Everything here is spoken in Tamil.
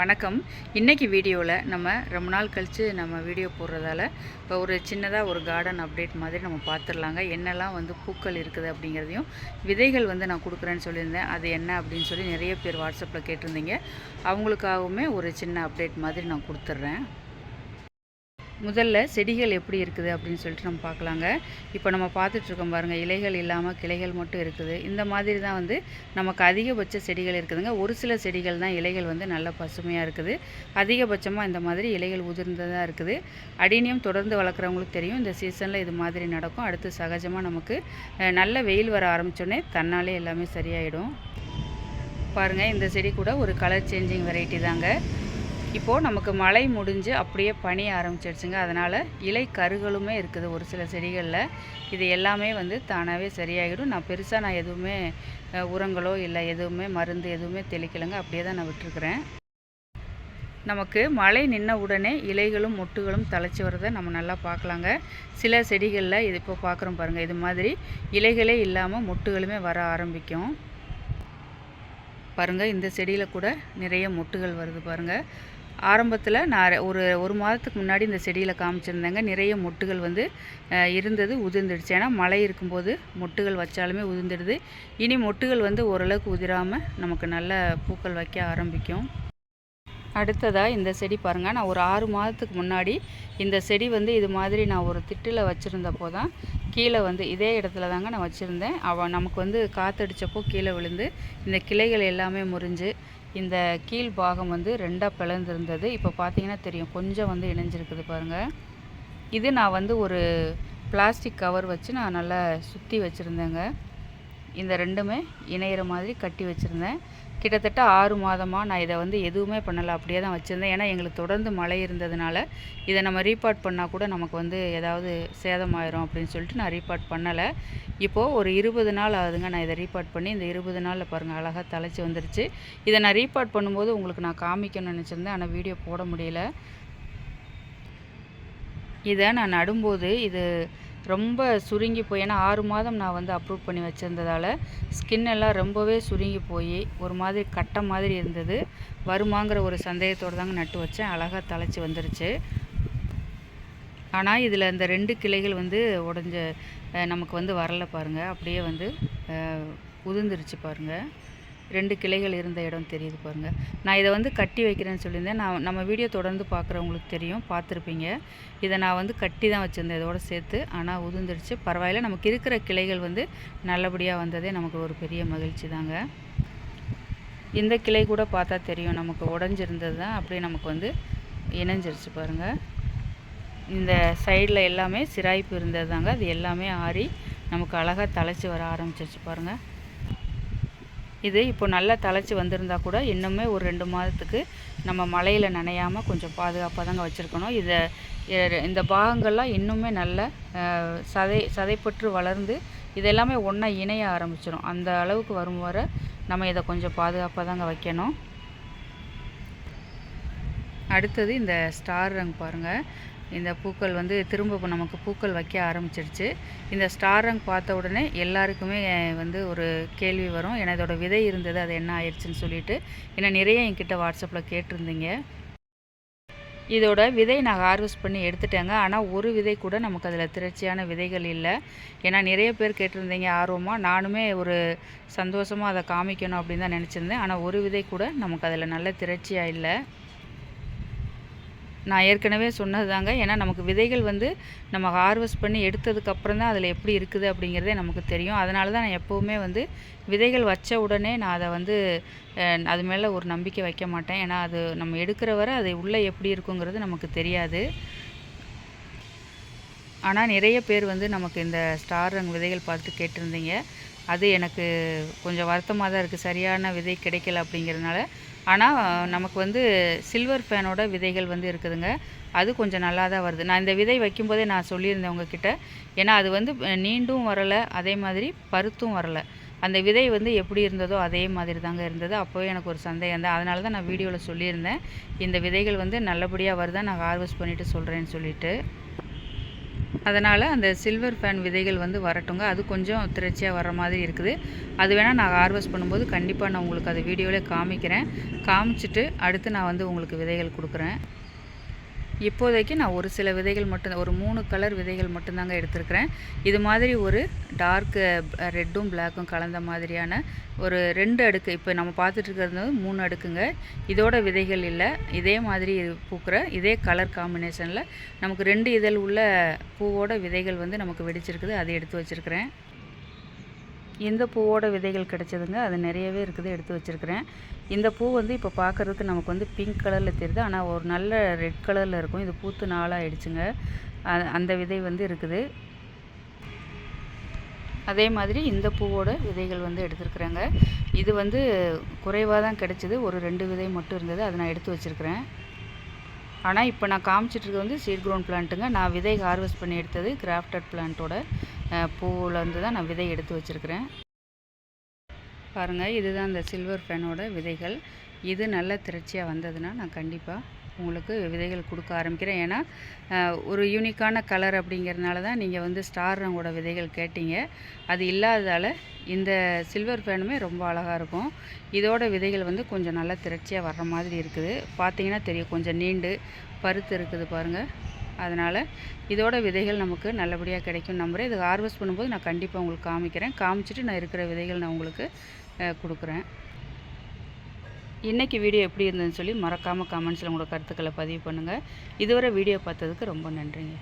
வணக்கம். இன்றைக்கி வீடியோவில் நம்ம ரொம்ப நாள் கழித்து நம்ம வீடியோ போடுறதால இப்போ ஒரு சின்னதாக ஒரு கார்டன் அப்டேட் மாதிரி நம்ம பார்த்துடலாங்க என்னெல்லாம் வந்து பூக்கள் இருக்குது அப்படிங்கிறதையும் விதைகள் வந்து நான் கொடுக்குறேன்னு சொல்லியிருந்தேன். அது என்ன அப்படின்னு சொல்லி நிறைய பேர் வாட்ஸ்அப்பில் கேட்டிருந்தீங்க. அவங்களுக்காகவுமே ஒரு சின்ன அப்டேட் மாதிரி நான் கொடுத்துட்றேன். முதல்ல செடிகள் எப்படி இருக்குது அப்படின்னு சொல்லிட்டு நம்ம பார்க்கலாங்க. இப்போ நம்ம பார்த்துட்ருக்கோம் பாருங்கள் இலைகள் இல்லாமல் கிளைகள் மட்டும் இருக்குது. இந்த மாதிரி தான் வந்து நமக்கு அதிகபட்ச செடிகள் இருக்குதுங்க. ஒரு சில செடிகள் தான் இலைகள் வந்து நல்ல பசுமையாக இருக்குது. அதிகபட்சமாக இந்த மாதிரி இலைகள் உதிர்ந்ததாக இருக்குது. அடினியம் தொடர்ந்து வளர்க்குறவங்களுக்கு தெரியும் இந்த சீசனில் இது மாதிரி நடக்கும். அடுத்து சகஜமாக நமக்கு நல்ல வெயில் வர ஆரம்பித்தோடனே தன்னாலே எல்லாமே சரியாயிடும். பாருங்கள் இந்த செடி கூட ஒரு கலர் சேஞ்சிங் வெரைட்டி தாங்க. இப்போது நமக்கு மழை முடிஞ்சு அப்படியே பனி ஆரம்பிச்சிடுச்சுங்க. அதனால் இலை கருகளுமே இருக்குது ஒரு சில செடிகளில். இது எல்லாமே வந்து தானாகவே சரியாகிடும் நான் பெருசாக நான் எதுவுமே உரங்களோ இல்லை எதுவுமே மருந்து எதுவுமே தெளிக்கலைங்க. அப்படியே தான் நான் விட்டுருக்குறேன். நமக்கு மழை நின்ன உடனே இலைகளும் மொட்டுகளும் தழைச்சி வரதை நம்ம நல்லா பார்க்கலாங்க. சில செடிகளில் இது இப்போ பார்க்குறோம் பாருங்கள் இது மாதிரி இலைகளே இல்லாமல் மொட்டுகளுமே வர ஆரம்பிக்கும். பாருங்கள் இந்த செடியில் கூட நிறைய மொட்டுகள் வருது பாருங்கள் ஆரம்பத்தில் நான் ஒரு ஒரு மாதத்துக்கு முன்னாடி இந்த செடியில் காமிச்சிருந்தேங்க. நிறைய மொட்டுகள் வந்து இருந்தது உதிர்ந்துடுச்சு. ஏன்னா மழை இருக்கும்போது மொட்டுகள் வச்சாலுமே உதிர்ந்துடுது. இனி மொட்டுகள் வந்து ஓரளவுக்கு உதிராமல் நமக்கு நல்ல பூக்கள் வைக்க ஆரம்பிக்கும். அடுத்ததாக இந்த செடி பாருங்கள் நான் ஒரு ஆறு மாதத்துக்கு முன்னாடி இந்த செடி வந்து இது மாதிரி நான் ஒரு திட்டில் வச்சுருந்தப்போ தான் கீழே வந்து இதே இடத்துல தாங்க நான் வச்சுருந்தேன். அவன் நமக்கு வந்து காற்றடிச்சப்போ கீழே விழுந்து இந்த கிளைகள் எல்லாமே முறிஞ்சு இந்த கீழ் பாகம் வந்து ரெண்டாக பிளந்திருந்தது. இப்போ பார்த்தீங்கன்னா தெரியும். கொஞ்சம் வந்து இணைஞ்சிருக்குது பாருங்கள் இது நான் வந்து ஒரு பிளாஸ்டிக் கவர் வச்சு நான் நல்லா சுற்றி வச்சுருந்தேங்க. இந்த ரெண்டுமே இணையிற மாதிரி கட்டி வச்சுருந்தேன். கிட்டத்தட்ட ஆறு மாதமாக நான் இதை வந்து எதுவுமே பண்ணலை அப்படியே தான் வச்சுருந்தேன். ஏன்னா எங்களுக்கு தொடர்ந்து மழை இருந்ததுனால இதை நம்ம ரீபார்ட் பண்ணால் கூட நமக்கு வந்து ஏதாவது சேதமாயிரும் அப்படின்னு சொல்லிட்டு நான் ரீபார்ட் பண்ணலை. இப்போது ஒரு இருபது நாள் ஆகுதுங்க நான் இதை ரீபார்ட் பண்ணி இந்த இருபது நாளில் பாருங்கள் அழகாக தலைச்சி வந்துருச்சு. இதை நான் ரீபார்ட் பண்ணும்போது உங்களுக்கு நான் காமிக்கணும்னு நினச்சிருந்தேன் ஆனால் வீடியோ போட முடியல. இதை நான் நடும்போது இது ரொம்ப சுருங்கி போய் ஏன்னா ஆறு மாதம் நான் வந்து அப்ரூவ் பண்ணி வச்சுருந்ததால் ஸ்கின் எல்லாம் ரொம்பவே சுருங்கி போய் ஒரு மாதிரி கட்டை மாதிரி இருந்தது. வருமாங்கிற ஒரு சந்தேகத்தோடு தாங்க நட்டு வச்சேன். அழகாக தலைச்சி வந்துருச்சு. ஆனால் இதில் இந்த ரெண்டு கிளைகள் வந்து உடஞ்ச நமக்கு வந்து வரலை பாருங்கள் அப்படியே வந்து உதிர்ந்துருச்சு பாருங்கள் ரெண்டு கிளைகள் இருந்த இடம் தெரியுது பாருங்கள் நான் இதை வந்து கட்டி வைக்கிறேன்னு சொல்லியிருந்தேன். நான் நம்ம வீடியோ தொடர்ந்து பார்க்குறவங்களுக்கு தெரியும். பார்த்துருப்பீங்க. இதை நான் வந்து கட்டி தான் வச்சுருந்தேன் இதோட சேர்த்து. ஆனால் உதிர்ந்துடுச்சு. பரவாயில்ல. நமக்கு இருக்கிற கிளைகள் வந்து நல்லபடியாக வந்ததே நமக்கு ஒரு பெரிய மகிழ்ச்சி தாங்க. இந்த கிளை கூட பார்த்தா தெரியும். நமக்கு உடஞ்சிருந்தது தான். அப்படியே நமக்கு வந்து இணைஞ்சிருச்சு பாருங்கள் இந்த சைடில் எல்லாமே சிராய்ப்பு இருந்தது தாங்க. அது எல்லாமே ஆறி நமக்கு அழகாக தலைச்சி வர ஆரம்பிச்சிருச்சு பாருங்கள் இது இப்போ நல்லா தழைச்சி வந்திருந்தா கூட இன்னுமே ஒரு ரெண்டு மாதத்துக்கு நம்ம மழையில் நனையாமல் கொஞ்சம் பாதுகாப்பாக தாங்க வச்சுருக்கணும். இதை இந்த பாகங்கள்லாம் இன்னுமே நல்ல சதை சதைப்பற்று வளர்ந்து இதெல்லாமே ஒன்றா இணைய ஆரம்பிச்சிடும் அந்த அளவுக்கு வரும் வர நம்ம இதை கொஞ்சம் பாதுகாப்பாக தாங்க வைக்கணும். அடுத்தது இந்த ஸ்டார் ரங் பாருங்கள் இந்த பூக்கள் வந்து திரும்ப இப்போ நமக்கு பூக்கள் வைக்க ஆரம்பிச்சிருச்சு. இந்த ஸ்டார் ரங் பார்த்த உடனே எல்லாருக்குமே வந்து ஒரு கேள்வி வரும். ஏன்னா இதோட விதை இருந்தது அது என்ன ஆயிடுச்சுன்னு சொல்லிட்டு. ஏன்னா நிறைய என்கிட்ட வாட்ஸ்அப்பில் கேட்டிருந்தீங்க. இதோட விதை நான் ஹார்வெஸ்ட் பண்ணி எடுத்துட்டேங்க. ஆனால் ஒரு விதை கூட நமக்கு அதில் திரட்சியான விதைகள் இல்லை. ஏன்னா நிறைய பேர் கேட்டிருந்தீங்க ஆர்வமாக நானுமே ஒரு சந்தோஷமாக அதை காமிக்கணும் அப்படின்னு தான் நினச்சிருந்தேன். ஆனால் ஒரு விதை கூட நமக்கு அதில் நல்ல திரட்சியாக இல்லை. நான் ஏற்கனவே சொன்னது தாங்க. ஏன்னா நமக்கு விதைகள் வந்து நம்ம ஹார்வெஸ்ட் பண்ணி எடுத்ததுக்கப்புறம் தான் அதில் எப்படி இருக்குது அப்படிங்கிறதே நமக்கு தெரியும். அதனால தான் நான் எப்போவுமே வந்து விதைகள் வச்ச உடனே நான் அதை வந்து அது மேலே ஒரு நம்பிக்கை வைக்க மாட்டேன். ஏன்னா அது நம்ம எடுக்கிற வரை அது உள்ளே எப்படி இருக்குங்கிறது நமக்கு தெரியாது. ஆனால் நிறைய பேர் வந்து நமக்கு இந்த ஸ்டார் ரங் விதைகள் பார்த்து கேட்டிருந்தீங்க. அது எனக்கு கொஞ்சம் வருத்தமாக தான் இருக்குது சரியான விதை கிடைக்கல அப்படிங்கிறதுனால ஆனால் நமக்கு வந்து சில்வர் ஃபேனோட விதைகள் வந்து இருக்குதுங்க. அது கொஞ்சம் நல்லா தான் வருது. நான் இந்த விதை வைக்கும்போதே நான் சொல்லியிருந்தேன் உங்ககிட்ட. ஏன்னா அது வந்து நீண்டும் வரலை அதே மாதிரி பருத்தும் வரலை. அந்த விதை வந்து எப்படி இருந்ததோ அதே மாதிரி தாங்க இருந்தது. அப்போவே எனக்கு ஒரு சந்தேகம் தான். அதனால தான் நான் வீடியோவில் சொல்லியிருந்தேன். இந்த விதைகள் வந்து நல்லபடியாக வருதா நான் ஹார்வெஸ்ட் பண்ணிவிட்டு சொல்கிறேன்னு சொல்லிவிட்டு அதனால் அந்த சில்வர் ஃபேன் விதைகள் வந்து வரட்டுங்க. அது கொஞ்சம் திரட்சியாக வர மாதிரி இருக்குது. அது வேணால் நான் ஹார்வெஸ்ட் பண்ணும்போது கண்டிப்பாக நான் உங்களுக்கு அது வீடியோவில் காமிக்கிறேன். காமிச்சிட்டு அடுத்து நான் வந்து உங்களுக்கு விதைகள் கொடுக்குறேன். இப்போதைக்கு நான் ஒரு சில விதைகள் மட்டும் ஒரு மூணு கலர் விதைகள் மட்டும்தாங்க எடுத்திருக்கிறேன். இது மாதிரி ஒரு டார்க் ரெட்டும் பிளாக்கும் கலந்த மாதிரியான ஒரு ரெண்டு அடுக்கு. இப்போ நம்ம பார்த்துட்டு இருக்கிறது மூணு அடுக்குங்க. இதோட விதைகள் இல்லை. இதே மாதிரி பூக்கிற இதே கலர் காம்பினேஷனில் நமக்கு ரெண்டு இதழ் உள்ள பூவோட விதைகள் வந்து நமக்கு வெடிச்சிருக்குது. அதை எடுத்து வச்சுருக்கிறேன். இந்த பூவோட விதைகள் கிடைச்சதுங்க. அது நிறையவே இருக்குது எடுத்து வச்சுருக்கிறேன். இந்த பூ வந்து இப்போ பார்க்குறதுக்கு நமக்கு வந்து பிங்க் கலரில் தெரியுது. ஆனால் ஒரு நல்ல ரெட் கலரில் இருக்கும். இது பூத்து நாளாகிடுச்சுங்க அந்த விதை வந்து இருக்குது. அதே மாதிரி இந்த பூவோட விதைகள் வந்து எடுத்துருக்குறேங்க. இது வந்து குறைவாக தான் கிடச்சிது. ஒரு ரெண்டு விதை மட்டும் இருந்தது. அதை நான் எடுத்து வச்சுருக்கிறேன். ஆனால் இப்போ நான் காமிச்சிட்ருக்க வந்து சீட் க்ரௌண்ட் பிளான்ட்டுங்க நான் விதை ஹார்வெஸ்ட் பண்ணி எடுத்தது கிராஃப்டட் பிளான்ட்டோட பூவிலேருந்து தான் நான் விதை எடுத்து வச்சுருக்கிறேன். பாருங்கள் இதுதான் இந்த சில்வர் ஃபேனோட விதைகள். இது நல்ல திரட்சியாக வந்ததுன்னா நான் கண்டிப்பாக உங்களுக்கு விதைகள் கொடுக்க ஆரம்பிக்கிறேன். ஏன்னா ஒரு யூனிக்கான கலர் அப்படிங்கிறதுனால தான் நீங்கள் வந்து ஸ்டார் ரங்கோட விதைகள் கேட்டீங்க. அது இல்லாததால் இந்த சில்வர் ஃபேனுமே ரொம்ப அழகாக இருக்கும். இதோட விதைகள் வந்து கொஞ்சம் நல்லா திரட்சியாக வர்ற மாதிரி இருக்குது. பார்த்தீங்கன்னா தெரியும் கொஞ்சம் நீண்டு பருத்து இருக்குது பாருங்கள் அதனால் இதோட விதைகள் நமக்கு நல்லபடியாக கிடைக்கும் நம்புகிறேன் இது ஹார்வெஸ்ட் பண்ணும்போது நான் கண்டிப்பாக உங்களுக்கு காமிக்கிறேன். காமிச்சிட்டு நான் இருக்கிற விதைகள் நான் உங்களுக்கு கொடுக்குறேன். இன்றைக்கி வீடியோ எப்படி இருந்ததுன்னு சொல்லி மறக்காமல் கமெண்ட்ஸில் உங்களோட கருத்துக்களை பதிவு பண்ணுங்கள் இதுவரை வீடியோ பார்த்ததுக்கு ரொம்ப நன்றிங்க.